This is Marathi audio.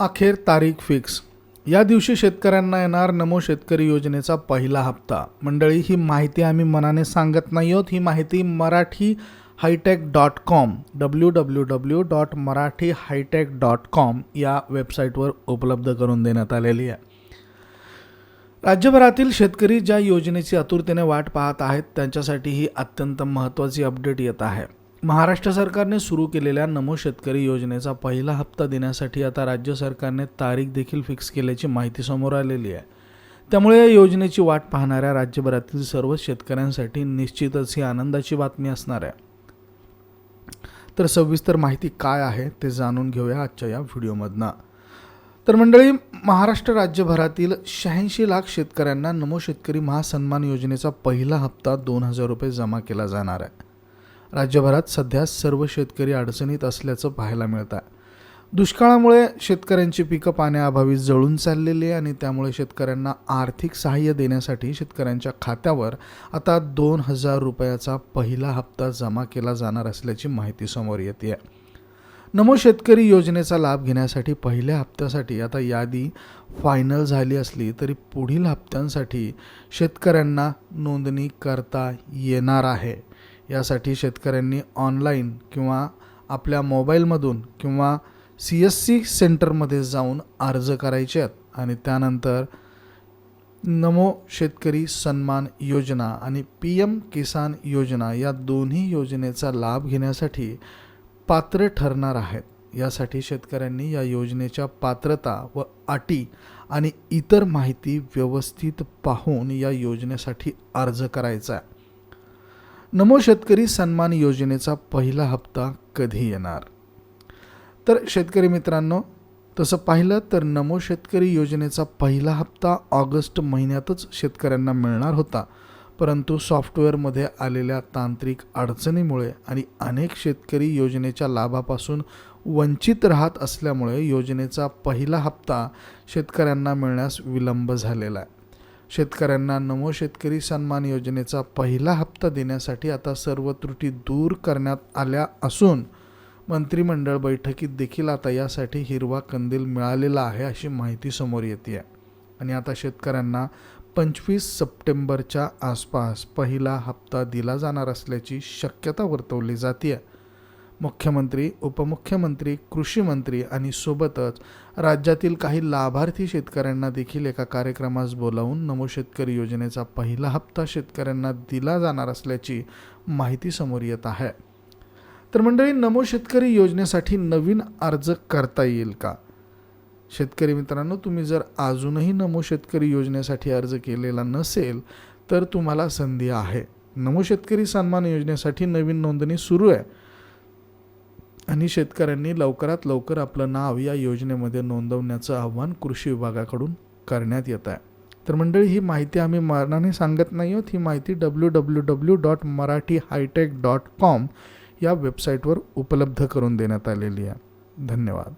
अखेर तारीख फिक्स. या दिवशी शेतकऱ्यांना येणार नमो शेतकरी योजनेचा पहिला हप्ता. मंडळी ही माहिती आम्ही मनाने सांगत नाही आहोत. ही माहिती Marathi hitech dot com W W W dot Marathi hitech dot com या वेबसाईटवर उपलब्ध करून देण्यात आलेली आहे. राज्यभरातील शेतकरी ज्या योजनेची आतुरतेने वाट पाहत आहेत त्यांच्यासाठी ही अत्यंत महत्त्वाची अपडेट येत आहे. महाराष्ट्र सरकारने सुरू केलेल्या नमो शेतकरी योजनेचा पहिला हप्ता देण्यासाठी आता राज्य सरकारने तारीख देखील फिक्स केल्याची माहिती समोर आलेली आहे. त्यामुळे या योजनेची वाट पाहणाऱ्या राज्यभरातील सर्व शेतकऱ्यांसाठी निश्चितच ही आनंदाची बातमी असणार आहे. तर सविस्तर माहिती काय आहे ते जाणून घेऊया आजच्या या व्हिडिओमधनं. तर मंडळी महाराष्ट्र राज्यभरातील शहाऐंशी लाख शेतकऱ्यांना नमो शेतकरी महासन्मान योजनेचा पहिला हप्ता दोन हजार रुपये जमा केला जाणार आहे. राज्यभरात सध्या सर्व शेतकरी अडचणीत असल्याचं पाहायला मिळत आहे दुष्काळामुळे शेतकऱ्यांची पिकं पाण्याअभावी जळून चाललेली आहे आणि त्यामुळे शेतकऱ्यांना आर्थिक सहाय्य देण्यासाठी शेतकऱ्यांच्या खात्यावर आता दोन हजार रुपयाचा पहिला हप्ता जमा केला जाणार असल्याची माहिती समोर येते आहे नमो शेतकरी योजनेचा लाभ घेण्यासाठी पहिल्या हप्त्यासाठी आता यादी फायनल झाली असली तरी पुढील हप्त्यांसाठी शेतकऱ्यांना नोंदणी करता येणार आहे. यासाठी शेतकऱ्यांनी ऑनलाईन किंवा आपल्या मोबाईलमधून किंवा सी एस सी सेंटरमध्ये जाऊन अर्ज करायचे आहेत. आणि त्यानंतर नमो शेतकरी सन्मान योजना आणि पी एम किसान योजना या दोन्ही योजनेचा लाभ घेण्यासाठी पात्र ठरणार आहेत. यासाठी शेतकऱ्यांनी या योजनेच्या पात्रता व अटी आणि इतर माहिती व्यवस्थित पाहून या योजनेसाठी अर्ज करायचा आहे. नमो शेतकरी सन्मान योजनेचा पहिला हप्ता कधी येणार? तर शेतकरी मित्रांनो तसं पाहिलं तर नमो शेतकरी योजनेचा पहिला हप्ता ऑगस्ट महिन्यातच शेतकऱ्यांना मिळणार होता. परंतु सॉफ्टवेअरमध्ये आलेल्या तांत्रिक अडचणीमुळे आणि अनेक शेतकरी योजनेच्या लाभापासून वंचित राहत असल्यामुळे योजनेचा पहिला हप्ता शेतकऱ्यांना मिळण्यास विलंब झालेला आहे. शेतकऱ्यांना नमो शेतकरी सन्मान योजनेचा पहिला हप्ता देण्यासाठी आता सर्व त्रुटी दूर करण्यात आल्या असून मंत्रिमंडळ बैठकीत देखील आता यासाठी हिरवा कंदील मिळालेला आहे अशी माहिती समोर येते आहे आणि आता शेतकऱ्यांना पंचवीस सप्टेंबरच्या आसपास पहिला हप्ता दिला जाणार असल्याची शक्यता वर्तवली जाते आहे मुख्यमंत्री उपमुख्यमंत्री कृषी मंत्री आणि सोबतच राज्यातील काही लाभार्थी शेतकऱ्यांना देखील एका कार्यक्रमास बोलावून नमो शेतकरी योजनेचा पहिला हप्ता शेतकऱ्यांना दिला जाणार असल्याची माहिती समोर येत आहे. तर मंडळी नमो शेतकरी योजनेसाठी नवीन अर्ज करता येईल का? शेतकरी मित्रांनो तुम्ही जर अजूनही नमो शेतकरी योजनेसाठी अर्ज केलेला नसेल तर तुम्हाला संधी आहे. नमो शेतकरी सन्मान योजनेसाठी नवीन नोंदणी सुरू आहे. आणि शेतकऱ्यांनी लवकरात लवकर आपलं नाव या योजनेमध्ये नोंदवण्याचं आव्हान कृषी विभागाकडून करण्यात येत आहे. तर मंडळी ही माहिती आम्ही मरणाने सांगत नाही आहोत. ही माहिती W W W dot Marathi hitech dot com या वेबसाईटवर उपलब्ध करून देण्यात आलेली आहे. धन्यवाद.